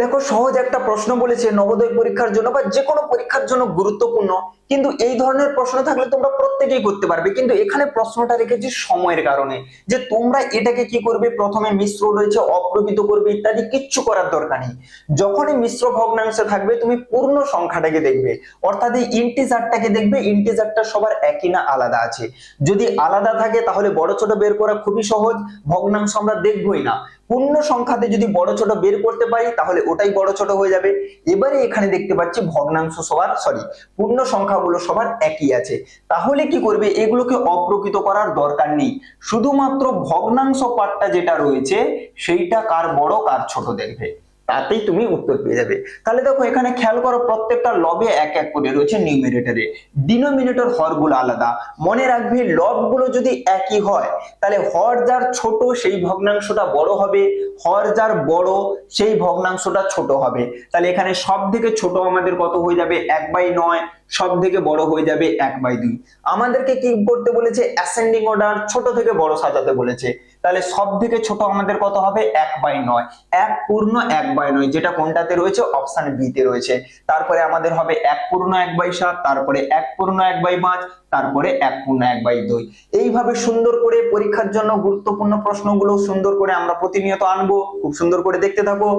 দেখো, সহজ একটা প্রশ্ন বলেছে, নবোদয় পরীক্ষার জন্য বা যে কোনো পরীক্ষার জন্য গুরুত্বপূর্ণ। কিন্তু এই ধরনের প্রশ্ন থাকলে তোমরা প্রত্যেকেই করতে পারবে। কিন্তু এখানে প্রশ্নটা রেখেছি সময়ের কারণে, যে তোমরা এটাকে কি করবে? প্রথমে মিশ্র রয়েছে, অপ্রকৃত করবে ইত্যাদি, কিচ্ছু করার দরকার নেই। যখনই মিশ্র ভগ্নাংশে থাকবে, তুমি পূর্ণ সংখ্যাটাকে দেখবে। অর্থাৎ এই ইন্টিজারটাকে দেখবে ইন্টিজারটা সবার একই না আলাদা আছে। যদি আলাদা থাকে, তাহলে বড় ছোট বের করা খুবই সহজ। ভগ্নাংশ আমরা দেখবই না। পূর্ণ সংখ্যাতে যদি বড় ছোট বের করতে পারি, তাহলে ওটাই বড় ছোট হয়ে যাবে। এবারে এখানে দেখতে পাচ্ছি ভগ্নাংশ সবার সরি পূর্ণ সংখ্যাগুলো সবার একই আছে। তাহলে কি করবে? এগুলোকে অপ্রকৃত করার দরকার নেই। শুধুমাত্র ভগ্নাংশ পার্টটা যেটা রয়েছে, সেইটা কার বড়, কার ছোট দেখবে। তাতেই তুমি উত্তর পেয়ে যাবে। তাহলে দেখো, এখানে খেয়াল করো, প্রত্যেকটা লবে এক এক করে রয়েছে নিউমিনেটরে ডিনোমিনেটর হরগুলো আলাদা। মনে রাখবে লবগুলো যদি একই হয়, তাহলে হর যার ছোট, সেই ভগ্নাংশটা বড় হবে। হর যার বড়, সেই ভগ্নাংশটা ছোট হবে। তাহলে এখানে সব থেকে ছোট আমাদের কত হয়ে যাবে? এক বাই নয়। সব থেকে বড় হয়ে যাবে এক বাই দুই। আমাদেরকে কি করতে বলেছে অ্যাসেন্ডিং অর্ডার ছোট থেকে বড় সাজাতে বলেছে। তাহলে সব থেকে ছোট আমাদের কত হবে? এক বাই নয়। এক পূর্ণ এক বাই নয়, যেটা কোনটাতে রয়েছে? অপশন বি তে রয়েছে। তারপরে আমাদের হবে এক পূর্ণ এক বাই সাত, তারপরে এক পূর্ণ এক বাই পাঁচ, তারপরে এক পূর্ণ এক বাই দুই। এইভাবে সুন্দর করে পরীক্ষার জন্য গুরুত্বপূর্ণ প্রশ্নগুলো সুন্দর করে আমরা প্রতিনিয়ত আনব, খুব সুন্দর করে দেখতে থাকো।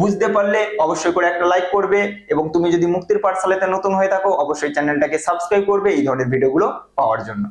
বুঝতে পারলে অবশ্যই করে একটা লাইক করবে এবং তুমি যদি মুক্তির পাঠশালাতে নতুন হয়ে থাকো, অবশ্যই চ্যানেলটাকে সাবস্ক্রাইব করবে এই ধরনের ভিডিওগুলো পাওয়ার জন্য।